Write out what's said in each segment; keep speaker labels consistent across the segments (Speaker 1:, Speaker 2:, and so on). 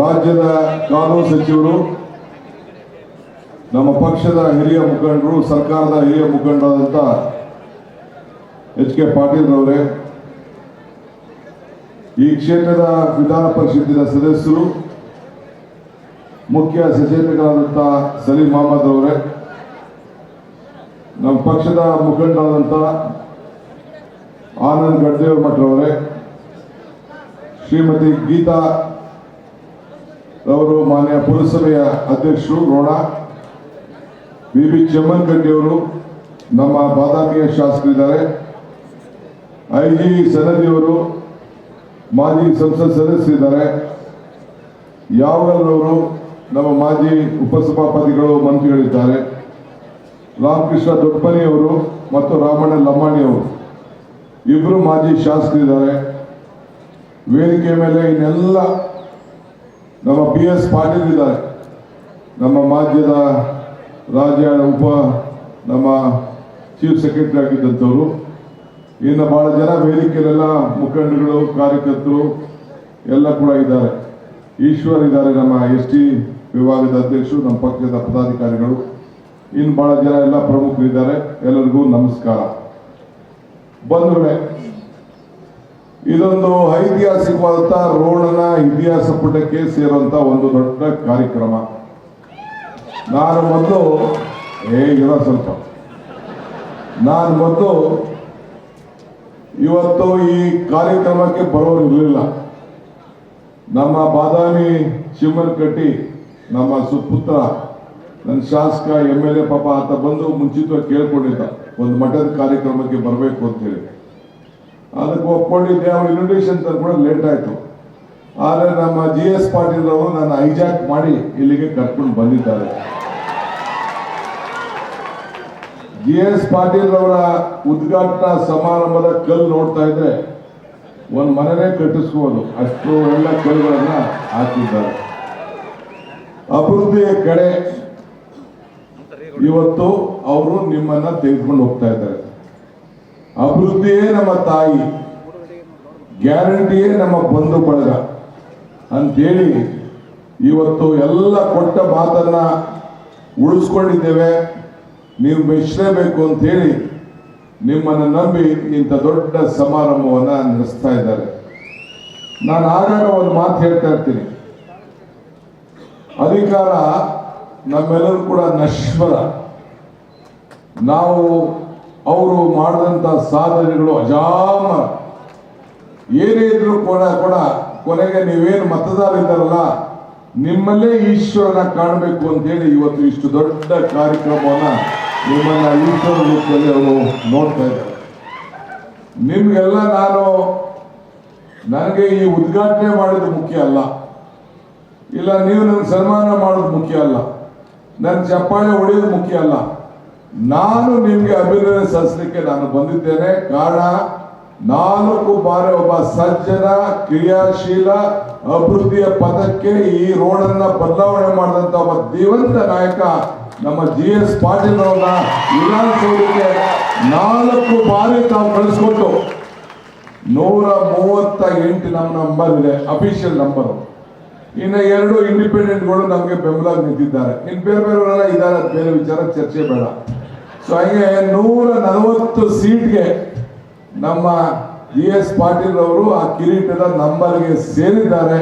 Speaker 1: ರಾಜ್ಯದ ಕಾನೂನು ಸಚಿವರು, ನಮ್ಮ ಪಕ್ಷದ ಹಿರಿಯ ಮುಖಂಡರು, ಸರ್ಕಾರದ ಹಿರಿಯ ಮುಖಂಡರಾದಂಥ ಎಚ್ ಕೆ ಪಾಟೀಲ್ರವರೇ ಈ ಕ್ಷೇತ್ರದ ವಿಧಾನ ಪರಿಷತ್ತಿನ ಸದಸ್ಯರು, ಮುಖ್ಯ ಸಚೇತಕರಾದಂಥ ಸಲೀಂ ಅಹಮದ್ ಅವರೇ ನಮ್ಮ ಪಕ್ಷದ ಮುಖಂಡರಾದಂಥ ಆನಂದ್ ಗಡ್ದೇವ್ ಮಠರವರೇ ಶ್ರೀಮತಿ ಗೀತಾ ಅವರು ಮಾನ್ಯ ಪುರಸಭೆಯ ಅಧ್ಯಕ್ಷರು ರೋಣ ವಿ ಬಿ ಅವರು ನಮ್ಮ ಬಾದಾಮಿಯ ಶಾಸಕರಿದ್ದಾರೆ. ಐ ಜಿ ಸನದಿಯವರು ಮಾಜಿ ಸಂಸತ್ ಸದಸ್ಯರಿದ್ದಾರೆ. ಯಾವಗಲ್ರವರು ನಮ್ಮ ಮಾಜಿ ಉಪಸಭಾಪತಿಗಳು ಮಂತ್ರಿಗಳಿದ್ದಾರೆ. ರಾಮಕೃಷ್ಣ ದೊಡ್ಡಮನಿಯವರು ಮತ್ತು ರಾಮಣ್ಣ ಲಮ್ಮಾಣಿಯವರು ಇಬ್ಬರು ಮಾಜಿ ಶಾಸಕರಿದ್ದಾರೆ. ವೇದಿಕೆ ಮೇಲೆ ಇನ್ನೆಲ್ಲ ನಮ್ಮ ಬಿ ಎಸ್ ಪಾಟೀಲ್ ಇದ್ದಾರೆ. ನಮ್ಮ ಮಾಧ್ಯದ ರಾಜ್ಯ ಉಪ ನಮ್ಮ ಚೀಫ್ ಸೆಕ್ರೆಟರಿ ಆಗಿದ್ದಂಥವ್ರು. ಇನ್ನು ಬಹಳ ಜನ ವೇದಿಕೆಯಲ್ಲೆಲ್ಲ ಮುಖಂಡಗಳು ಕಾರ್ಯಕರ್ತರು ಎಲ್ಲ ಕೂಡ ಇದ್ದಾರೆ. ಈಶ್ವರ್ ಇದ್ದಾರೆ ನಮ್ಮ ಎಸ್ ಟಿ ವಿಭಾಗದ ಅಧ್ಯಕ್ಷರು, ನಮ್ಮ ಪಕ್ಷದ ಪದಾಧಿಕಾರಿಗಳು. ಇನ್ನು ಬಹಳ ಜನ ಎಲ್ಲ ಪ್ರಮುಖರಿದ್ದಾರೆ. ಎಲ್ಲರಿಗೂ ನಮಸ್ಕಾರ. ಬಂಧುಗಳೇ ಇದೊಂದು ಐತಿಹಾಸಿಕವಾದಂಥ ರೋಣನ ಇತಿಹಾಸ ಪುಟಕ್ಕೆ ಸೇರುವಂತ ಒಂದು ದೊಡ್ಡ ಕಾರ್ಯಕ್ರಮ. ನಾನು ಮೊದಲು ಹೇಗಿರೋ ಸ್ವಲ್ಪ. ನಾನು ಮೊದಲು ಇವತ್ತು ಈ ಕಾರ್ಯಕ್ರಮಕ್ಕೆ ಬರೋರಿರಲಿಲ್ಲ ನಮ್ಮ ಬಾದಾಮಿ ಶಿವಮನಕಟ್ಟಿ ನಮ್ಮ ಸುಪುತ್ರ, ನನ್ನ ಶಾಸಕ ಎಂ ಎಲ್ ಎ ಪಾಪ ಆತ ಬಂದು ಮುಂಚಿತವಾಗಿ ಕೇಳ್ಕೊಂಡಿದ್ದ, ಒಂದು ಮಠದ ಕಾರ್ಯಕ್ರಮಕ್ಕೆ ಬರಬೇಕು ಅಂತೇಳಿ. ಅದಕ್ಕೆ ಒಪ್ಕೊಂಡಿದ್ದೆ, ಅವ್ರು ಇನ್ವಿಟೇಷನ್ ಕೂಡ ಲೇಟ್ ಆಯ್ತು. ಆದರೆ ನಮ್ಮ ಜಿ ಎಸ್ ಪಾಟೀಲ್ ಅವರು ನನ್ನ ಹೈಜಾಕ್ ಮಾಡಿ ಇಲ್ಲಿಗೆ ಕರ್ಕೊಂಡು ಬಂದಿದ್ದಾರೆ. ಜಿ ಎಸ್ ಪಾಟೀಲ್ ಅವರ ಉದ್ಘಾಟನಾ ಸಮಾರಂಭದ ಕಲ್ಲು ನೋಡ್ತಾ ಇದ್ರೆ ಒಂದು ಮನೆನೇ ಕಟ್ಟಿಸ್ಬೋದು. ಅಷ್ಟು ಎಲ್ಲ ಕಲ್ಲುಗಳನ್ನ ಹಾಕಿದ್ದಾರೆ. ಅಭಿವೃದ್ಧಿಯ ಕಡೆ ಇವತ್ತು ಅವರು ನಿಮ್ಮನ್ನ ತೆಗೆದುಕೊಂಡು ಹೋಗ್ತಾ ಇದ್ದಾರೆ. ಅಭಿವೃದ್ಧಿಯೇ ನಮ್ಮ ತಾಯಿ. ಗ್ಯಾರಂಟಿಯೇ ನಮ್ಮ ಬಂಧು ಬಳಗ. ಅಂತೇಳಿ ಇವತ್ತು ಎಲ್ಲ ಕೊಟ್ಟ ಮಾತನ್ನ ಉಳಿಸ್ಕೊಂಡಿದ್ದೇವೆ. ನೀವು ಮೆಚ್ಚಲೇಬೇಕು ಅಂತೇಳಿ ನಿಮ್ಮನ್ನು ನಂಬಿ ಇಂಥ ದೊಡ್ಡ ಸಮಾರಂಭವನ್ನು ನಡೆಸ್ತಾ ಇದ್ದಾರೆ. ನಾನು ಆಗಾಗ ಒಂದು ಮಾತು ಹೇಳ್ತಾ ಇರ್ತೀನಿ. ಅಧಿಕಾರ ನಮ್ಮೆಲ್ಲರೂ ಕೂಡ ನಶ್ವರ. ನಾವು ಅವರು ಮಾಡಿದಂಥ ಸಾಧನೆಗಳು ಅಜಾಮ. ಏನೇ ಇದ್ರು ಕೂಡ ಕೂಡ ಕೊನೆಗೆ ನೀವೇನು ಮತದಾರ ಇದ್ದಾರಲ್ಲ, ನಿಮ್ಮಲ್ಲೇ ಈಶ್ವರನ ಕಾಣಬೇಕು ಅಂತೇಳಿ ಇವತ್ತು ಇಷ್ಟು ದೊಡ್ಡ ಕಾರ್ಯಕ್ರಮವನ್ನ ನಿಮ್ಮನ್ನ ಈಶ್ವರ ರೂಪದಲ್ಲಿ ಅವರು ನೋಡ್ತಾ ಇದ್ದಾರೆ. ನಿಮ್ಗೆಲ್ಲ ನಾನು, ನನಗೆ ಈ ಉದ್ಘಾಟನೆ ಮಾಡೋದು ಮುಖ್ಯ ಅಲ್ಲ. ಇಲ್ಲ, ನೀವು ನನಗೆ ಸನ್ಮಾನ ಮಾಡೋದು ಮುಖ್ಯ ಅಲ್ಲ. ನನ್ನ ಚಪ್ಪಾಳೆ ಹೊಡೆಯೋದು ಮುಖ್ಯ ಅಲ್ಲ. ನಾನು ನಿಮಗೆ ಅಭಿನಂದನೆ ಸಲ್ಲಿಸಲಿಕ್ಕೆ ನಾನು ಬಂದಿದ್ದೇನೆ. ಕಾರಣ, ನಾಲ್ಕು ಬಾರಿ ಒಬ್ಬ ಸಜ್ಜನ, ಕ್ರಿಯಾಶೀಲ, ಅಭಿವೃದ್ಧಿಯ ಪದಕ್ಕೆ ಈ ರೋಡನ್ನ ಬದಲಾವಣೆ ಮಾಡಿದಂತ ಒಬ್ಬ ಜೀವಂತ ನಾಯಕ ನಮ್ಮ ಜಿ ಎಸ್ ಪಾಟೀಲ್ ಅವರನ್ನ ವಿಧಾನಸೌಧಕ್ಕೆ ನಾಲ್ಕು ಬಾರಿ ತಾವು ಕಳಿಸ್ಕೊಟ್ಟು ನೂರ ಮೂವತ್ತ ಎಂಟು ನಮ್ಮ ನಂಬರ್ ಇದೆ ಅಫಿಷಿಯಲ್ ನಂಬರ್ ಇನ್ನು ಎರಡು ಇಂಡಿಪೆಂಡೆಂಟ್ಗಳು ನಮಗೆ ಬೆಂಬಲ ನಿಂತಿದ್ದಾರೆ. ಇನ್ನು ಬೇರೆ ಬೇರೆಯವರೆಲ್ಲ ಇದಾರೆ ಬೇರೆ ವಿಚಾರ, ಚರ್ಚೆ ಬೇಡ. ಸೊ ಹಾಗೆ ನೂರ ನಲವತ್ತು ಸೀಟ್ಗೆ ನಮ್ಮ ಜಿ ಎಸ್ ಪಾಟೀಲ್ ಅವರು ಆ ಕಿರೀಟದ ನಂಬರ್ಗೆ ಸೇರಿದ್ದಾರೆ.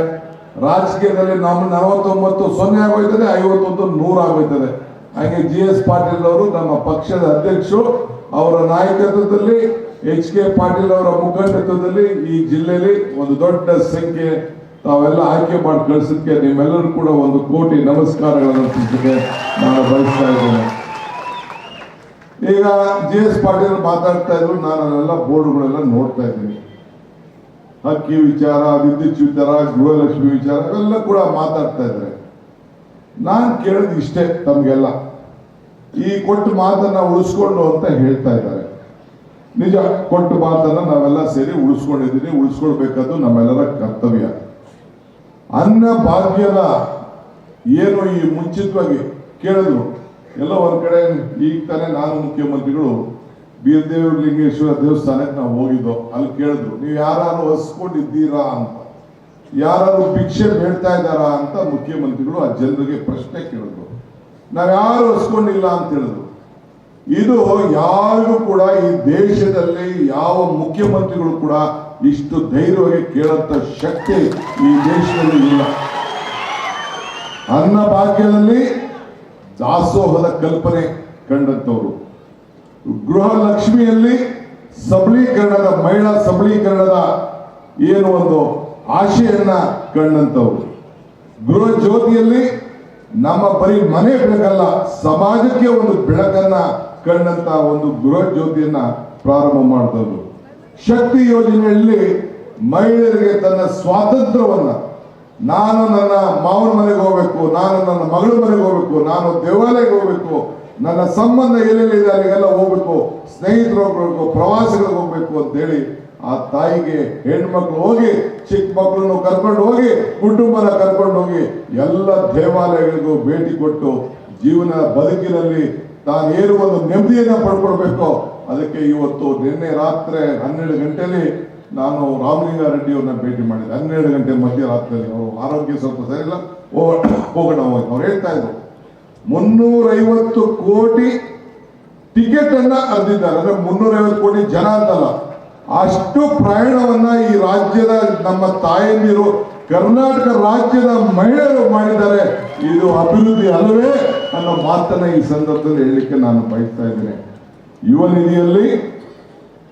Speaker 1: ರಾಜಕೀಯದಲ್ಲಿ ನಮ್ಮ ನಲವತ್ತೊಂಬತ್ತು ಸೊನ್ನೆ ಆಗೋಯ್ತದೆ, ಐವತ್ತೊಂದು ನೂರು ಆಗೋಯ್ತದೆ. ಹಾಗೆ ಜಿ ಎಸ್ ಪಾಟೀಲ್ ಅವರು ನಮ್ಮ ಪಕ್ಷದ ಅಧ್ಯಕ್ಷರು, ಅವರ ನಾಯಕತ್ವದಲ್ಲಿ, ಎಚ್ ಕೆ ಪಾಟೀಲ್ ಅವರ ಮುಖಂಡತ್ವದಲ್ಲಿ ಈ ಜಿಲ್ಲೆಯಲ್ಲಿ ಒಂದು ದೊಡ್ಡ ಸಂಖ್ಯೆ ತಾವೆಲ್ಲ ಆಯ್ಕೆ ಮಾಡಿ ಕಳಿಸೋದಕ್ಕೆ ನಿಮ್ಮೆಲ್ಲರೂ ಕೂಡ ಒಂದು ಕೋಟಿ ನಮಸ್ಕಾರಗಳನ್ನು ಅರ್ಪಿಸಲಿಕ್ಕೆ ನಾನು ಬಯಸ್ತಾ ಇದ್ದೇನೆ. ಈಗ ಜಿ ಎಸ್ ಪಾಟೀಲ್ ಮಾತಾಡ್ತಾ ಇದ್ರು, ನಾನು ಅದೆಲ್ಲ ಬೋರ್ಡ್ಗಳೆಲ್ಲ ನೋಡ್ತಾ ಇದ್ದೀನಿ. ಹಕ್ಕಿ ವಿಚಾರ, ವಿದ್ಯುತ್ ವಿಚಾರ, ಗೃಹಲಕ್ಷ್ಮಿ ವಿಚಾರ ಇವೆಲ್ಲ ಕೂಡ ಮಾತಾಡ್ತಾ ಇದ್ದಾರೆ. ನಾನು ಕೇಳಿದ್ ಇಷ್ಟೇ ತಮಗೆಲ್ಲ. ಈ ಕೊಟ್ಟು ಮಾತನ್ನ ಉಳಿಸ್ಕೊಂಡು ಅಂತ ಹೇಳ್ತಾ ಇದ್ದಾರೆ. ನಿಜ, ಕೊಟ್ಟು ಮಾತನ್ನ ನಾವೆಲ್ಲ ಸೇರಿ ಉಳಿಸ್ಕೊಂಡಿದ್ದೀನಿ ಉಳಿಸ್ಕೊಳ್ಬೇಕಾದ್ದು ನಮ್ಮೆಲ್ಲರ ಕರ್ತವ್ಯ. ಅನ್ನ ಭಾಗ್ಯದ ಏನು ಈ ಮುಂಚಿತವಾಗಿ ಕೇಳಿದ್ರು, ಎಲ್ಲ ಒಂದ್ ಕಡೆ ಈಗ ತಾನೇ ನಾನು ಮುಖ್ಯಮಂತ್ರಿಗಳು ಬಿ ಲಿಂಗೇಶ್ವರ ದೇವಸ್ಥಾನಕ್ಕೆ ನಾವು ಹೋಗಿದ್ದೋ, ಅಲ್ಲಿ ಕೇಳಿದ್ರು, ನೀವು ಯಾರು ಹಸ್ಕೊಂಡಿದ್ದೀರಾ ಅಂತ. ಯಾರು ಭಿಕ್ಷೆ ಬೇಡ್ತಾ ಇದ್ದಾರಾ ಅಂತ ಮುಖ್ಯಮಂತ್ರಿಗಳು ಆ ಜನರಿಗೆ ಪ್ರಶ್ನೆ ಕೇಳಿದ್ರು. ನಾವ್ಯಾರು ಹಸ್ಕೊಂಡಿಲ್ಲ ಅಂತ ಹೇಳಿದ್ರು. ಇದು ಯಾರು ಕೂಡ ಈ ದೇಶದಲ್ಲಿ ಯಾವ ಮುಖ್ಯಮಂತ್ರಿಗಳು ಕೂಡ ಇಷ್ಟು ಧೈರ್ಯವಾಗಿ ಕೇಳಂತ ಶಕ್ತಿ ಈ ದೇಶದಲ್ಲಿ ಇಲ್ಲ. ಅನ್ನ ಭಾಗ್ಯದಲ್ಲಿ ದಾಸೋಹದ ಕಲ್ಪನೆ ಕಂಡಂತವರು. ಗೃಹ ಲಕ್ಷ್ಮಿಯಲ್ಲಿ ಸಬಲೀಕರಣದ, ಮಹಿಳಾ ಸಬಲೀಕರಣದ ಏನು ಒಂದು ಆಶೆಯನ್ನ ಕಂಡಂತವರು. ಗೃಹ ಜ್ಯೋತಿಯಲ್ಲಿ ನಮ್ಮ ಬರೀ ಮನೆ ಬೆಳಕಲ್ಲ, ಸಮಾಜಕ್ಕೆ ಒಂದು ಬೆಳಕನ್ನ ಕಂಡಂತ ಒಂದು ಗೃಹ ಜ್ಯೋತಿಯನ್ನ ಪ್ರಾರಂಭ ಮಾಡಿದವರು. ಶಕ್ತಿ ಯೋಜನೆಯಲ್ಲಿ ಮಹಿಳೆಯರಿಗೆ ತನ್ನ ಸ್ವಾತಂತ್ರ್ಯವನ್ನ, ನಾನು ನನ್ನ ಮಾವನ ಮನೆಗೆ ಹೋಗ್ಬೇಕು, ನಾನು ನನ್ನ ಮಗಳ ಮನೆಗೆ ಹೋಗ್ಬೇಕು, ನಾನು ದೇವಾಲಯಕ್ಕೆ ಹೋಗ್ಬೇಕು, ನನ್ನ ಸಂಬಂಧ ಎಲ್ಲೆಲ್ಲಿದೆ ಅಲ್ಲಿಗೆಲ್ಲ ಹೋಗ್ಬೇಕು, ಸ್ನೇಹಿತರು ಹೋಗ್ಬೇಕು ಪ್ರವಾಸಿಗಳಿಗೆ ಹೋಗ್ಬೇಕು ಅಂತ ಹೇಳಿ ಆ ತಾಯಿಗೆ ಹೆಣ್ಮಕ್ಳು ಹೋಗಿ, ಚಿಕ್ಕ ಮಕ್ಕಳನ್ನು ಕರ್ಕೊಂಡು ಹೋಗಿ, ಕುಟುಂಬನ ಕರ್ಕೊಂಡು ಹೋಗಿ ಎಲ್ಲ ದೇವಾಲಯಗಳಿಗೂ ಭೇಟಿ ಕೊಟ್ಟು ಜೀವನ ಬದುಕಿನಲ್ಲಿ ತಾನೇನು ಒಂದು ನೆಮ್ಮದಿಯನ್ನು ಪಡ್ಕೊಳ್ಬೇಕು. ಅದಕ್ಕೆ ಇವತ್ತು ನಿನ್ನೆ ರಾತ್ರಿ ಹನ್ನೆರಡು ಗಂಟೆಯಲ್ಲಿ ನಾನು ರಾಮಲಿಂಗಾರೆಡ್ಡಿ ಅವ್ರನ್ನ ಭೇಟಿ ಮಾಡಿದೆ. ಹನ್ನೆರಡು ಗಂಟೆ ಮಧ್ಯರಾತ್ರಿಯಲ್ಲಿ ಅವರು ಆರೋಗ್ಯ ಸ್ವಲ್ಪ ಸರಿಯಿಲ್ಲ. ಹೋಗೋಣ ಅವ್ರು ಹೇಳ್ತಾ ಇದ್ರು. ಮುನ್ನೂರೈವತ್ತು ಕೋಟಿ ಟಿಕೆಟ್ ಅನ್ನ ಅರ್ದಿದ್ದಾರೆ. ಅಂದ್ರೆ ಮುನ್ನೂರೈವತ್ತು ಕೋಟಿ ಜನ ಅಂತಲ್ಲ. ಅಷ್ಟು ಪ್ರಯಾಣವನ್ನ ಈ ರಾಜ್ಯದ ನಮ್ಮ ತಾಯಂದಿರು ಕರ್ನಾಟಕ ರಾಜ್ಯದ ಮಹಿಳೆಯರು ಮಾಡಿದ್ದಾರೆ. ಇದು ಅಭಿವೃದ್ಧಿ ಅಲ್ಲವೇ? ಅನ್ನೋ ಮಾತನ್ನ ಈ ಸಂದರ್ಭದಲ್ಲಿ ಹೇಳಲಿಕ್ಕೆ ನಾನು ಬಯಸ್ತಾ ಇದ್ದೇನೆ. ಯುವ ನಿಧಿಯಲ್ಲಿ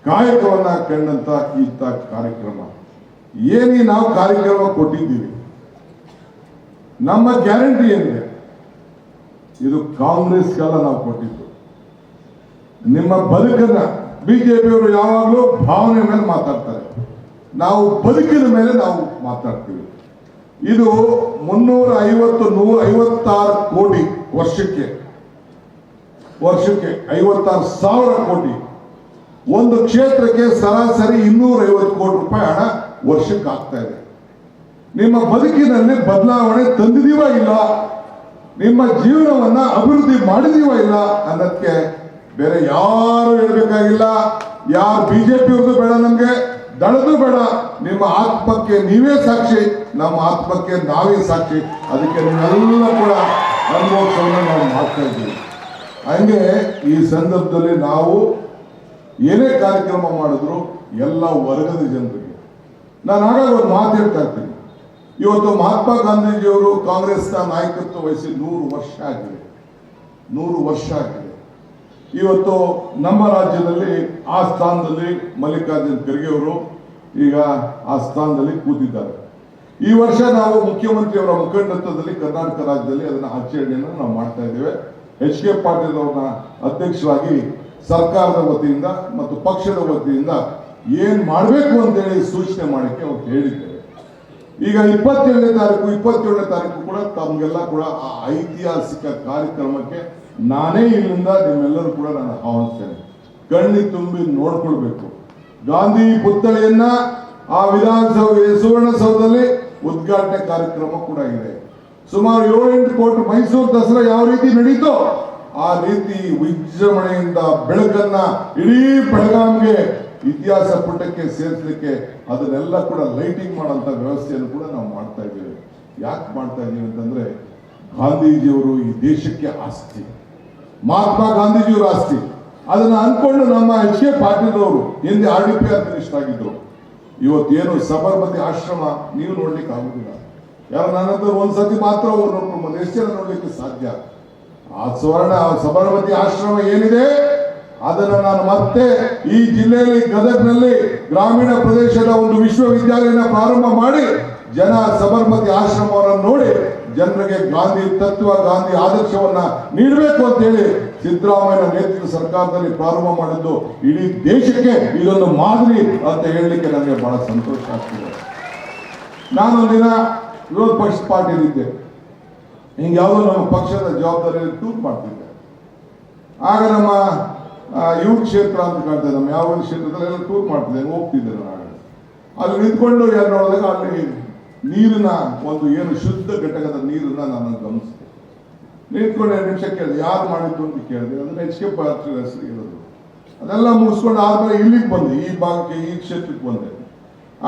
Speaker 1: ಕಾಯಕವನ್ನ ಕಂಡಂತ ಇಂಥ ಕಾರ್ಯಕ್ರಮ. ಏನಿ ನಾವು ಕಾರ್ಯಕ್ರಮ ಕೊಟ್ಟಿದ್ದೀವಿ. ನಮ್ಮ ಗ್ಯಾರಂಟಿ ಏನಿದೆ? ಇದು ಕಾಂಗ್ರೆಸ್ ಕಾಲ ನಾವು ಕೊಟ್ಟಿದ್ದು. ನಿಮ್ಮ ಬದುಕನ್ನ ಬಿಜೆಪಿಯವರು ಯಾವಾಗಲೂ ಭಾವನೆ ಮೇಲೆ ಮಾತಾಡ್ತಾರೆ. ನಾವು ಬದುಕಿದ ಮೇಲೆ ನಾವು ಮಾತಾಡ್ತೀವಿ. ಇದು ಮುನ್ನೂರ ಐವತ್ತು ನೂರ ಐವತ್ತಾರು ಕೋಟಿ ವರ್ಷಕ್ಕೆ ವರ್ಷಕ್ಕೆ ಐವತ್ತಾರು ಸಾವಿರ ಕೋಟಿ. ಒಂದು ಕ್ಷೇತ್ರಕ್ಕೆ ಸರಾಸರಿ ಇನ್ನೂರ ಐವತ್ತು ಕೋಟಿ ರೂಪಾಯಿ ಹಣ ವರ್ಷಕ್ಕೆ ಆಗ್ತಾ ಇದೆ. ನಿಮ್ಮ ಬದುಕಿನಲ್ಲಿ ಬದಲಾವಣೆ ತಂದಿದೀವ ಇಲ್ಲ? ನಿಮ್ಮ ಜೀವನವನ್ನ ಅಭಿವೃದ್ಧಿ ಮಾಡಿದೀವ ಇಲ್ಲ ಅನ್ನೋದಕ್ಕೆ ಬೇರೆ ಯಾರು ಹೇಳಬೇಕಾಗಿಲ್ಲ. ಯಾರು ಬಿಜೆಪಿ ಅವ್ರದ್ದು ಬೇಡ ನಮ್ಗೆ ದಳದು ಬೇಡ. ನಿಮ್ಮ ಆತ್ಮಕ್ಕೆ ನೀವೇ ಸಾಕ್ಷಿ, ನಮ್ಮ ಆತ್ಮಕ್ಕೆ ನಾವೇ ಸಾಕ್ಷಿ. ಅದಕ್ಕೆ ನೀವೆಲ್ಲ ಕೂಡ ಅನುಭವಿಸೋದನ್ನ ನಾವು ಮಾಡ್ತಾ ಇದ್ದೀವಿ. ಹಂಗೆ ಈ ಸಂದರ್ಭದಲ್ಲಿ ನಾವು ಏನೇ ಕಾರ್ಯಕ್ರಮ ಮಾಡಿದ್ರು ಎಲ್ಲ ವರ್ಗದ ಜನರಿಗೆ. ನಾನು ಆಗಾಗ ಒಂದು ಮಾತು ಹೇಳ್ತಾ ಇರ್ತೀನಿ. ಇವತ್ತು ಮಹಾತ್ಮ ಗಾಂಧೀಜಿಯವರು ಕಾಂಗ್ರೆಸ್ನ ನಾಯಕತ್ವ ವಹಿಸಿ ನೂರು ವರ್ಷ ಆಗಿದೆ. ನೂರು ವರ್ಷ ಆಗಿದೆ. ಇವತ್ತು ನಮ್ಮ ರಾಜ್ಯದಲ್ಲಿ ಆ ಸ್ಥಾನದಲ್ಲಿ ಮಲ್ಲಿಕಾರ್ಜುನ್ ಖರ್ಗೆ ಅವರು ಈಗ ಆ ಸ್ಥಾನದಲ್ಲಿ ಕೂತಿದ್ದಾರೆ. ಈ ವರ್ಷ ನಾವು ಮುಖ್ಯಮಂತ್ರಿಯವರ ಮುಖಂಡತ್ವದಲ್ಲಿ ಕರ್ನಾಟಕ ರಾಜ್ಯದಲ್ಲಿ ಅದನ್ನ ಆಚರಣೆಯನ್ನು ನಾವು ಮಾಡ್ತಾ ಇದ್ದೇವೆ. ಎಚ್ ಕೆ ಪಾಟೀಲ್ ಅವ್ರನ್ನ ಅಧ್ಯಕ್ಷರಾಗಿ ಸರ್ಕಾರದ ವತಿಯಿಂದ ಮತ್ತು ಪಕ್ಷದ ವತಿಯಿಂದ ಏನ್ ಮಾಡಬೇಕು ಅಂತೇಳಿ ಸೂಚನೆ ಮಾಡಕ್ಕೆ ಅವ್ರು ಹೇಳಿದ್ದೇವೆ ಈಗ ಇಪ್ಪತ್ತೇಳನೇ ತಾರೀಕು ಇಪ್ಪತ್ತೇಳನೇ ತಾರೀಕು ಕೂಡ ತಮ್ಗೆಲ್ಲ ಕೂಡ ಆ ಐತಿಹಾಸಿಕ ಕಾರ್ಯಕ್ರಮಕ್ಕೆ ನಾನೇ ಇಲ್ಲಿಂದ ನಿಮ್ಮೆಲ್ಲರೂ ಕೂಡ ನಾನು ಆಹ್ವಾನಿಸ್ತೇನೆ. ಕಣ್ಣಿ ತುಂಬಿ ನೋಡ್ಕೊಳ್ಬೇಕು. ಗಾಂಧಿ ಪುತ್ಥಳಿಯನ್ನ ಆ ವಿಧಾನಸೌಧ ಸುವರ್ಣಸೌಧದಲ್ಲಿ ಉದ್ಘಾಟನೆ ಕಾರ್ಯಕ್ರಮ ಕೂಡ ಇದೆ. ಸುಮಾರು ಏಳೆಂಟು ಕೋಟಿ ಮೈಸೂರು ದಸರಾ ಯಾವ ರೀತಿ ನಡೀತೋ ಆ ರೀತಿ ವಿಜೃಂಭಣೆಯಿಂದ ಬೆಳಕನ್ನ ಇಡೀ ಬೆಳಗಾಂಗೆ ಇತಿಹಾಸ ಪುಟಕ್ಕೆ ಸೇರಿಸಲಿಕ್ಕೆ ಅದನ್ನೆಲ್ಲ ಕೂಡ ಲೈಟಿಂಗ್ ಮಾಡೋಂಥ ವ್ಯವಸ್ಥೆಯನ್ನು ಕೂಡ ನಾವು ಮಾಡ್ತಾ ಇದ್ದೇವೆ. ಯಾಕೆ ಮಾಡ್ತಾ ಇದ್ದೀವಿ ಅಂತಂದ್ರೆ ಗಾಂಧೀಜಿಯವರು ಈ ದೇಶಕ್ಕೆ ಆಸ್ತಿ. ಮಹಾತ್ಮ ಗಾಂಧೀಜಿಯವರು ಆಸ್ತಿ. ಅದನ್ನ ಅನ್ಕೊಂಡು ನಮ್ಮ ಎಚ್ ಕೆ ಪಾಟೀಲ್ ಅವರು ಹಿಂದೆ R D P R minister ಆಗಿದ್ರು ಇವತ್ತೇನು ಸಬರ್ಮತಿ ಆಶ್ರಮ ನೀವು ನೋಡ್ಲಿಕ್ಕೆ ಆಗುದಿಲ್ಲ. ಯಾರು ನನ್ನ ಹತ್ರ ಒಂದ್ಸತಿ ಮಾತ್ರ ಅವ್ರು ನೋಡ್ಕೊಂಡು ಬಂದು ಎಷ್ಟು ಜನ ನೋಡ್ಲಿಕ್ಕೆ ಸಾಧ್ಯ? ಆ ಸುವರ್ಣ ಸಬರ್ಮತಿ ಆಶ್ರಮ ಏನಿದೆ? ಅದನ್ನ ನಾನು ಮತ್ತೆ ಈ ಜಿಲ್ಲೆಯಲ್ಲಿ, ಗದಗ್ನಲ್ಲಿ ಗ್ರಾಮೀಣ ಪ್ರದೇಶದ ಒಂದು ವಿಶ್ವವಿದ್ಯಾಲಯನ ಪ್ರಾರಂಭ ಮಾಡಿ ಜನ ಸಬರ್ಮತಿ ಆಶ್ರಮವನ್ನು ನೋಡಿ ಜನರಿಗೆ ಗಾಂಧಿ ತತ್ವ, ಗಾಂಧಿ ಆದರ್ಶವನ್ನ ನೀಡಬೇಕು ಅಂತ ಹೇಳಿ ಸಿದ್ದರಾಮಯ್ಯ ನೇತೃತ್ವ ಸರ್ಕಾರದಲ್ಲಿ ಪ್ರಾರಂಭ ಮಾಡಿದ್ದು ಇಡೀ ದೇಶಕ್ಕೆ ಇದೊಂದು ಮಾದರಿ ಅಂತ ಹೇಳಲಿಕ್ಕೆ ನನಗೆ ಬಹಳ ಸಂತೋಷ ಆಗ್ತಿದೆ. ನಾನು ದಿನ ವಿರೋಧ ಪಕ್ಷ ಪಾರ್ಟಿಯಲ್ಲಿದ್ದೆ. ಹಿಂಗೆ ಯಾವುದೋ ನಮ್ಮ ಪಕ್ಷದ ಜವಾಬ್ದಾರಿಯಲ್ಲಿ ಟೂರ್ ಮಾಡ್ತಿದ್ದೆ. ಆಗ ನಮ್ಮ ಯುವ ಕ್ಷೇತ್ರ ಅಂತ ಕಾಣ್ತದೆ, ನಮ್ಮ ಯಾವ ಒಂದು ಕ್ಷೇತ್ರದಲ್ಲಿ ಎಲ್ಲ ಟೂರ್ ಮಾಡ್ತಿದ್ದೆ ಹೋಗ್ತಿದ್ದೆ ನಾನು ಆಗ. ಅಲ್ಲಿ ನಿಂತ್ಕೊಂಡು ಯಾರು ನೋಡಿದಾಗ ಅಲ್ಲಿ ನೀರಿನ ಒಂದು ಏನು ಶುದ್ಧ ಘಟಕದ ನೀರನ್ನ ನಾನು ಗಮನಿಸಿದೆ. ನಿಂತ್ಕೊಂಡು ಎರಡು ನಿಮಿಷ ಕೇಳಿದೆ ಯಾರು ಮಾಡಿದ್ದು ಅಂತ ಕೇಳಿದೆ ಅದನ್ನ ಎಚ್ ಕೆ ಪಾರ್ಟಿ ಇರೋದು. ಅದೆಲ್ಲ ಮುಗಿಸ್ಕೊಂಡು ಆದ್ಮೇಲೆ ಇಲ್ಲಿಗೆ ಬಂದೆ, ಈ ಭಾಗಕ್ಕೆ, ಈ ಕ್ಷೇತ್ರಕ್ಕೆ ಬಂದೆ.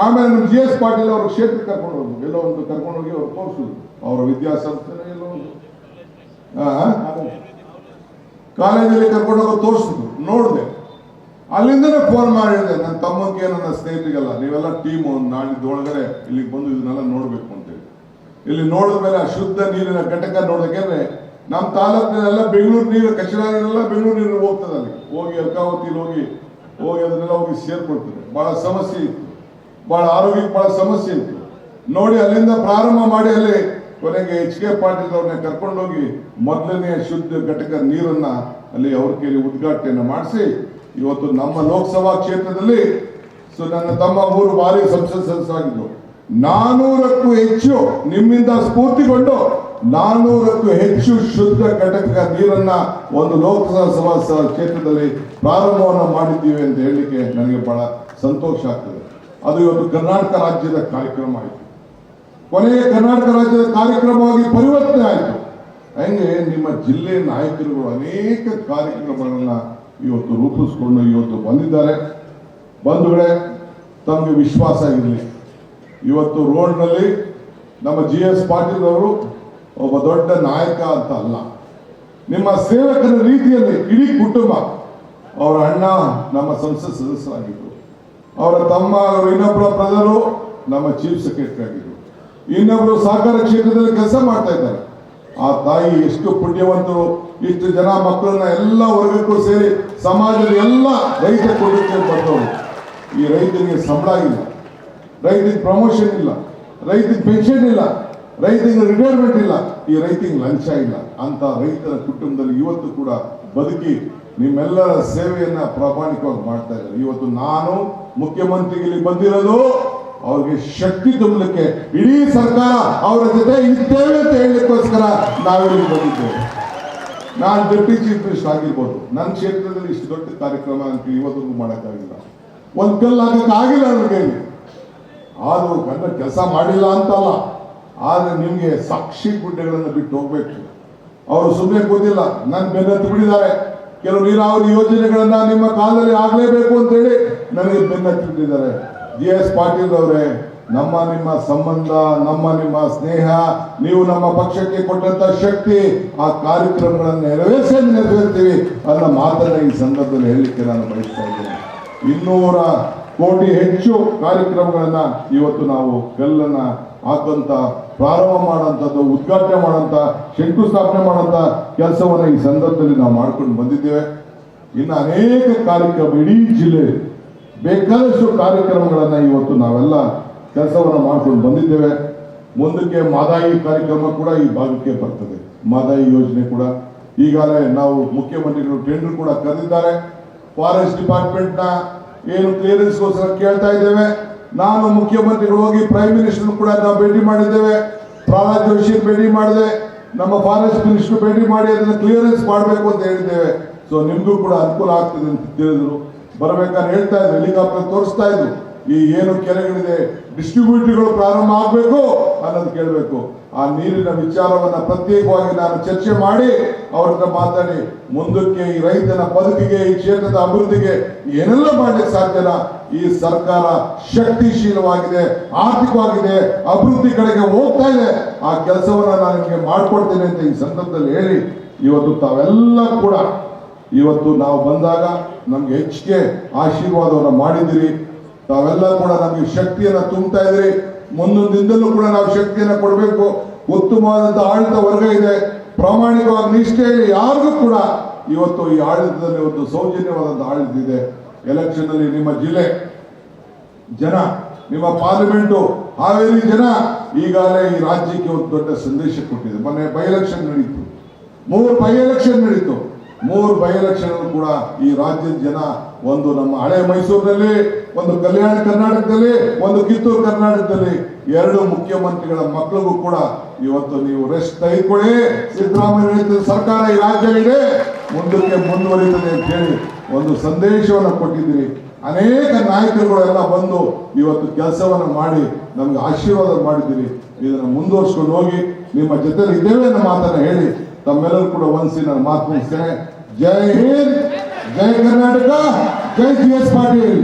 Speaker 1: ಆಮೇಲೆ ನಮ್ಮ ಜಿ ಎಸ್ ಪಾಟೀಲ್ ಅವ್ರ ಕ್ಷೇತ್ರಕ್ಕೆ ಕರ್ಕೊಂಡು ಹೋದ್ರು. ಎಲ್ಲೋ ಒಂದು ಕರ್ಕೊಂಡು ಹೋಗಿ ಅವ್ರು ತೋರಿಸಿದ್ರು. ಅವರ ವಿದ್ಯಾಸಂಸ್ಥೆನೋ ಎಲ್ಲೋ ಒಂದು ಕಾಲೇಜಲ್ಲಿ ಕರ್ಕೊಂಡು ಹೋಗಿ ತೋರಿಸಿದ್ರು. ನೋಡಿದೆ. ಅಲ್ಲಿಂದನೇ ಫೋನ್ ಮಾಡಿದೆ, ನನ್ನ ತಮ್ಮಕ್ಕೆ ನನ್ನ ಸ್ನೇಹಿತರಿಗೆಲ್ಲ, ನೀವೆಲ್ಲ ಟೀಮು ನಾಡಿದ್ದು ಒಳಗಡೆ ಇಲ್ಲಿಗೆ ಬಂದು ಇದನ್ನೆಲ್ಲ ನೋಡಬೇಕು ಅಂತೇಳಿ. ಇಲ್ಲಿ ನೋಡಿದ ಮೇಲೆ ಆ ಶುದ್ಧ ನೀರಿನ ಘಟಕ ನೋಡೋದಕ್ಕೆ ನಮ್ಮ ತಾಲೂಕಿನೆಲ್ಲ ಬೆಂಗಳೂರು ನೀರು ಕಚಡ ನೀರೆಲ್ಲ ಬೆಂಗಳೂರು ನೀರು ಹೋಗ್ತದೆ ಅಲ್ಲಿ. ಹೋಗಿ ಅಲ್ಕಾವತಿಲಿ ಹೋಗಿ ಹೋಗಿ ಅದನ್ನೆಲ್ಲ ಹೋಗಿ ಸೇರ್ಕೊಳ್ತದೆ. ಬಹಳ ಸಮಸ್ಯೆ ಇತ್ತು. ಬಹಳ ಆರೋಗ್ಯಕ್ಕೆ ಬಹಳ ಸಮಸ್ಯೆ ಇತ್ತು. ನೋಡಿ, ಅಲ್ಲಿಂದ ಪ್ರಾರಂಭ ಮಾಡಿ ಅಲ್ಲಿ ಕೊನೆಗೆ ಎಚ್ ಕೆ ಪಾಟೀಲ್ ಅವ್ರನ್ನ ಕರ್ಕೊಂಡೋಗಿ ಮೊದಲನೇ ಶುದ್ಧ ಘಟಕ ನೀರನ್ನ ಅಲ್ಲಿ ಅವ್ರ ಕೈಲಿ ಉದ್ಘಾಟನೆಯನ್ನು ಮಾಡಿಸಿ, ಇವತ್ತು ನಮ್ಮ ಲೋಕಸಭಾ ಕ್ಷೇತ್ರದಲ್ಲಿ ಸೊ ನನ್ನ ತಮ್ಮ ಮೂರು ಬಾರಿ ಸಂಸತ್ ಸದಸ್ಯರಾಗಿದ್ದು ನಾನೂರಕ್ಕೂ ಹೆಚ್ಚು ನಿಮ್ಮಿಂದ ಸ್ಫೂರ್ತಿಗೊಂಡು ನಾನೂರಕ್ಕೂ ಹೆಚ್ಚು ಶುದ್ಧ ಘಟಕ ನೀರನ್ನ ಒಂದು ಲೋಕಸಭಾ ಕ್ಷೇತ್ರದಲ್ಲಿ ಪ್ರಾರಂಭವನ್ನು ಮಾಡಿದ್ದೀವಿ ಅಂತ ಹೇಳಲಿಕ್ಕೆ ನನಗೆ ಬಹಳ ಸಂತೋಷ ಆಗ್ತದೆ. ಅದು ಇವತ್ತು ಕರ್ನಾಟಕ ರಾಜ್ಯದ ಕಾರ್ಯಕ್ರಮ ಆಯಿತು. ಕೊನೆಯ ಕರ್ನಾಟಕ ರಾಜ್ಯದ ಕಾರ್ಯಕ್ರಮವಾಗಿ ಪರಿವರ್ತನೆ ಆಯಿತು. ಹಂಗೆ? ನಿಮ್ಮ ಜಿಲ್ಲೆ ನಾಯಕರುಗಳು ಅನೇಕ ಕಾರ್ಯಕ್ರಮಗಳನ್ನ ಇವತ್ತು ರೂಪಿಸ್ಕೊಂಡು ಇವತ್ತು ಬಂದಿದ್ದಾರೆ. ಬಂಧುಗಳೇ ತಮಗೆ ವಿಶ್ವಾಸ ಇರಲಿ. ಇವತ್ತು ರೋಡ್ನಲ್ಲಿ ನಮ್ಮ ಜಿ ಎಸ್ ಪಾಟೀಲ್ ಅವರು ಒಬ್ಬ ದೊಡ್ಡ ನಾಯಕ ಅಂತ ಅಲ್ಲ. ನಿಮ್ಮ ಸೇವಕರ ರೀತಿಯಲ್ಲಿ ಇಡೀ ಕುಟುಂಬ ಅವರ ಅಣ್ಣ, ನಮ್ಮ ಸಂಸತ್ ಸದಸ್ಯರಾಗಿದ್ದರು ಅವರ ತಮ್ಮ, ಅವರು ಇನ್ನೊಬ್ಬರ ಪ್ರಜರು ನಮ್ಮ ಚೀಫ್ ಸೆಕ್ರೆಟರಿ ಆಗಿದ್ರು ಇನ್ನೊಬ್ಬರು ಸಹಕಾರ ಕ್ಷೇತ್ರದಲ್ಲಿ ಕೆಲಸ ಮಾಡ್ತಾ ಇದ್ದಾರೆ. ಆ ತಾಯಿ ಎಷ್ಟು ಪುಣ್ಯವಂತರು, ಇಷ್ಟು ಜನ ಮಕ್ಕಳನ್ನ ಎಲ್ಲ ವರ್ಗಕ್ಕೂ ಸೇರಿ ಸಮಾಜದ ಎಲ್ಲ ರೈತ ಕೊಡುಗೆ ಬಂದವರು ಈ ರೈತರಿಗೆ ಸಂಬಳ ಇಲ್ಲ. ರೈತರಿಗೆ ಪ್ರಮೋಷನ್ ಇಲ್ಲ. ರೈತರಿಗೆ ಪೆನ್ಷನ್ ಇಲ್ಲ. ರೈತರಿಗೆ ರಿಟೈರ್ಮೆಂಟ್ ಇಲ್ಲ. ಈ ರೈತಿಗೆ ಲಂಚ ಇಲ್ಲ. ಅಂತ ರೈತರ ಕುಟುಂಬದಲ್ಲಿ ಇವತ್ತು ಕೂಡ ಬದುಕಿ ನಿಮ್ಮೆಲ್ಲರ ಸೇವೆಯನ್ನ ಪ್ರಾಮಾಣಿಕವಾಗಿ ಮಾಡ್ತಾ ಇದ್ದಾರೆ. ಇವತ್ತು ನಾನು ಮುಖ್ಯಮಂತ್ರಿಗೆ ಇಲ್ಲಿ ಬಂದಿರೋದು ಅವ್ರಿಗೆ ಶಕ್ತಿ ತುಂಬಲಿಕ್ಕೆ ಇಡೀ ಸರ್ಕಾರ ಅವರ ಜೊತೆ ಇದ್ದೇವೆ ಅಂತ ಹೇಳಲಿಕ್ಕೋಸ್ಕರ ನಾವಿಲ್ಲಿ ಬಂದಿದ್ದೇವೆ. ನಾನು ಡೆಪ್ಟಿ ಚೀಫ್ ಮಿನಿಸ್ಟರ್ ಆಗಿರ್ಬೋದು. ನನ್ನ ಕ್ಷೇತ್ರದಲ್ಲಿ ಇಷ್ಟು ದೊಡ್ಡ ಕಾರ್ಯಕ್ರಮ ಅಂತ ಇವತ್ತಿಗೂ ಮಾಡೋಕ್ಕಾಗಿಲ್ಲ. ಒಂದು ಕಲ್ಲು ಹಾಕಕ್ಕಾಗಿಲ್ಲ ನನಗೆ ಆದರೂ ಗಂಡ ಕೆಲಸ ಮಾಡಿಲ್ಲ ಅಂತಲ್ಲ. ಆದರೆ ನಿಮಗೆ ಸಾಕ್ಷಿ ಗುಡ್ಡೆಗಳನ್ನು ಬಿಟ್ಟು ಹೋಗ್ಬೇಕು. ಅವರು ಸುಮ್ಮನೆ ಕೂತಿಲ್ಲ ನನ್ನ ಬೆನ್ನತ್ತಿ ಬಿಟ್ಟಿದ್ದಾರೆ ಕೆಲವು ನೀರಾವರಿ ಯೋಜನೆಗಳನ್ನ ನಿಮ್ಮ ಕಾಲದಲ್ಲಿ ಆಗಲೇಬೇಕು ಅಂತೇಳಿ ನನಗೆ ಬೆನ್ನತ್ತಿ ಬಿಟ್ಟಿದ್ದಾರೆ ಜಿ ಎಸ್ ಪಾಟೀಲ್ ಅವರೇ, ನಮ್ಮ ನಿಮ್ಮ ಸಂಬಂಧ, ನಮ್ಮ ನಿಮ್ಮ ಸ್ನೇಹ, ನೀವು ನಮ್ಮ ಪಕ್ಷಕ್ಕೆ ಕೊಟ್ಟಂತ ಶಕ್ತಿ, ಆ ಕಾರ್ಯಕ್ರಮಗಳನ್ನು ನೆರವೇರಿಸಿ ನೆರವೇರ್ತೀವಿ ಅನ್ನೋ ಮಾತನ್ನ ಈ ಸಂದರ್ಭದಲ್ಲಿ ಹೇಳಲಿಕ್ಕೆ ನಾನು ಬಯಸ್ತಾ ಇದ್ದೇನೆ. ಇನ್ನೂರ ಕೋಟಿ ಹೆಚ್ಚು ಕಾರ್ಯಕ್ರಮಗಳನ್ನ ಇವತ್ತು ನಾವು ಕಲ್ಲನ್ನ ಹಾಕಂತ ಪ್ರಾರಂಭ ಮಾಡೋಂಥದ್ದು ಉದ್ಘಾಟನೆ ಮಾಡೋಂಥ ಶಂಕುಸ್ಥಾಪನೆ ಮಾಡೋಂಥ ಕೆಲಸವನ್ನು ಈ ಸಂದರ್ಭದಲ್ಲಿ ನಾವು ಮಾಡ್ಕೊಂಡು ಬಂದಿದ್ದೇವೆ. ಇನ್ನು ಅನೇಕ ಕಾರ್ಯಕ್ರಮ ಇಡೀ ಜಿಲ್ಲೆ ಬೇಕಾದಷ್ಟು ಕಾರ್ಯಕ್ರಮಗಳನ್ನು ಇವತ್ತು ನಾವೆಲ್ಲ ಕೆಲಸವನ್ನ ಮಾಡ್ಕೊಂಡು ಬಂದಿದ್ದೇವೆ. ಮುಂದಕ್ಕೆ ಮಾದಾಯಿ ಕಾರ್ಯಕ್ರಮ ಕೂಡ ಈ ಭಾಗಕ್ಕೆ ಬರ್ತದೆ. ಮಾದಾಯಿ ಯೋಜನೆ ಕೂಡ. ಈಗಾಗಲೇ ನಾವು ಮುಖ್ಯಮಂತ್ರಿಗಳು ಟೆಂಡರ್ ಕೂಡ ಕರೆದಿದ್ದಾರೆ. ಫಾರೆಸ್ಟ್ ಡಿಪಾರ್ಟ್ಮೆಂಟ್ನ ಏನು ಕ್ಲಿಯರೆನ್ಸ್ಗೋಸ್ಕರ ಕೇಳ್ತಾ ಇದ್ದೇವೆ. ನಾನು ಮುಖ್ಯಮಂತ್ರಿಗಳು ಹೋಗಿ ಪ್ರೈಮ್ ಮಿನಿಸ್ಟರ್ ಕೂಡ ನಾವು ಭೇಟಿ ಮಾಡಿದ್ದೇವೆ. ಪ್ರಹ್ಲಾದ್ ಜೋಶಿ ಭೇಟಿ ಮಾಡಿದೆ. ನಮ್ಮ ಫಾರೆಸ್ಟ್ ಮಿನಿಸ್ಟರ್ ಭೇಟಿ ಮಾಡಿ ಅದನ್ನು ಕ್ಲಿಯರೆನ್ಸ್ ಮಾಡಬೇಕು ಅಂತ ಹೇಳಿದ್ದೇವೆ. ಸೊ ನಿಮಗೂ ಕೂಡ ಅನುಕೂಲ ಆಗ್ತದೆ ಅಂತ ತಿಳಿದ್ರು. ಬರಬೇಕಾದ್ರೆ ಹೇಳ್ತಾ ಇದ್ರು, ಹೆಲಿಕಾಪ್ಟರ್ ತೋರಿಸ್ತಾ ಇದ್ರು. ಈ ಏನು ಕೆರೆಗಳಿದೆ ಡಿಸ್ಟ್ರಿಬ್ಯೂಟರ್ಗಳು ಪ್ರಾರಂಭ ಆಗಬೇಕು ಅನ್ನೋದು ಕೇಳಬೇಕು. ಆ ನೀರಿನ ವಿಚಾರವನ್ನ ಪ್ರತ್ಯೇಕವಾಗಿ ನಾನು ಚರ್ಚೆ ಮಾಡಿ ಅವ್ರ ಹತ್ರ ಮಾತಾಡಿ, ಮುಂದಕ್ಕೆ ಈ ರೈತನ ಬದುಕಿಗೆ, ಈ ಕ್ಷೇತ್ರದ ಅಭಿವೃದ್ಧಿಗೆ ಏನೆಲ್ಲ ಮಾಡ್ಲಿಕ್ಕೆ ಸಾಧ್ಯನ ಈ ಸರ್ಕಾರ ಶಕ್ತಿಶೀಲವಾಗಿದೆ, ಆರ್ಥಿಕವಾಗಿದೆ, ಅಭಿವೃದ್ಧಿ ಕಡೆಗೆ ಹೋಗ್ತಾ ಇದೆ. ಆ ಕೆಲಸವನ್ನ ನಾನು ನಿಮಗೆ ಮಾಡ್ಕೊಡ್ತೇನೆ ಅಂತ ಈ ಸಂದರ್ಭದಲ್ಲಿ ಹೇಳಿ, ಇವತ್ತು ತಾವೆಲ್ಲ ಕೂಡ ಇವತ್ತು ನಾವು ಬಂದಾಗ ನಮ್ಗೆ ಹೆಚ್ಚಿಗೆ ಆಶೀರ್ವಾದವನ್ನು ಮಾಡಿದಿರಿ ತಾವೆಲ್ಲ ಕೂಡ ನಮಗೆ ಶಕ್ತಿಯನ್ನ ತುಂಬ್ತಾ ಇದ್ರಿ ಮುಂದೊಂದು ದಿನದಲ್ಲೂ ಕೂಡ ನಾವು ಶಕ್ತಿಯನ್ನು ಕೊಡಬೇಕು. ಉತ್ತಮವಾದಂಥ ಆಡಳಿತ ವರ್ಗ ಇದೆ. ಪ್ರಾಮಾಣಿಕವಾಗಿ ನಿಷ್ಠೆಯಲ್ಲಿ ಯಾರಿಗೂ ಕೂಡ ಇವತ್ತು ಈ ಆಡಳಿತದಲ್ಲಿ ಒಂದು ಸೌಜನ್ಯವಾದಂಥ ಆಡಳಿತ ಇದೆ. ಎಲೆಕ್ಷನ್ ಅಲ್ಲಿ ನಿಮ್ಮ ಜಿಲ್ಲೆ ಜನ, ನಿಮ್ಮ ಪಾರ್ಲಿಮೆಂಟು ಹಾವೇರಿ ಜನ ಈಗಾಗಲೇ ಈ ರಾಜ್ಯಕ್ಕೆ ಒಂದು ದೊಡ್ಡ ಸಂದೇಶ ಕೊಟ್ಟಿದೆ. ಮೊನ್ನೆ ಬೈ ಎಲೆಕ್ಷನ್ ನಡೀತು. ಮೂರು ಬೈ ಎಲೆಕ್ಷನ್ ನಡೀತು. ಮೂರು ಬೈ ಎಲೆಕ್ಷನ್ ಕೂಡ ಈ ರಾಜ್ಯದ ಜನ ಒಂದು ನಮ್ಮ ಹಳೆ ಮೈಸೂರಿನಲ್ಲಿ ಒಂದು ಕಲ್ಯಾಣ ಕರ್ನಾಟಕದಲ್ಲಿ, ಒಂದು ಕಿತ್ತೂರು ಕರ್ನಾಟಕದಲ್ಲಿ ಎರಡು ಮುಖ್ಯಮಂತ್ರಿಗಳ ಮಕ್ಕಳಿಗೂ ಕೂಡ ಇವತ್ತು ನೀವು ರೆಸ್ಟ್ ತೆಗೆದುಕೊಳ್ಳಿ. ಸಿದ್ದರಾಮಯ್ಯ ಸರ್ಕಾರ ಈ ರಾಜ್ಯವಿದೆ ಮುಂದಕ್ಕೆ ಮುಂದುವರಿತದೆ ಅಂತ ಹೇಳಿ ಒಂದು ಸಂದೇಶವನ್ನು ಕೊಟ್ಟಿದ್ದೀರಿ. ಅನೇಕ ನಾಯಕರುಗಳೆಲ್ಲ ಬಂದು ಇವತ್ತು ಕೆಲಸವನ್ನು ಮಾಡಿ ನಮ್ಗೆ ಆಶೀರ್ವಾದ ಮಾಡಿದ್ದೀರಿ. ಇದನ್ನು ಮುಂದುವರ್ಸ್ಕೊಂಡು ಹೋಗಿ ನಿಮ್ಮ ಜೊತೆಲಿ ಇದ್ದೇವೆ ಅನ್ನೋ ಮಾತನ್ನ ಹೇಳಿ ತಮ್ಮೆಲ್ಲರೂ ಕೂಡ ಒಂದ್ಸಿ ನಾನು ಮಾತು ಜೈ ಹಿಂದ್, ಜೈ ಕರ್ನಾಟಕ, ಜೈ ಜಿ ಎಸ್ ಪಾಟೀಲ್.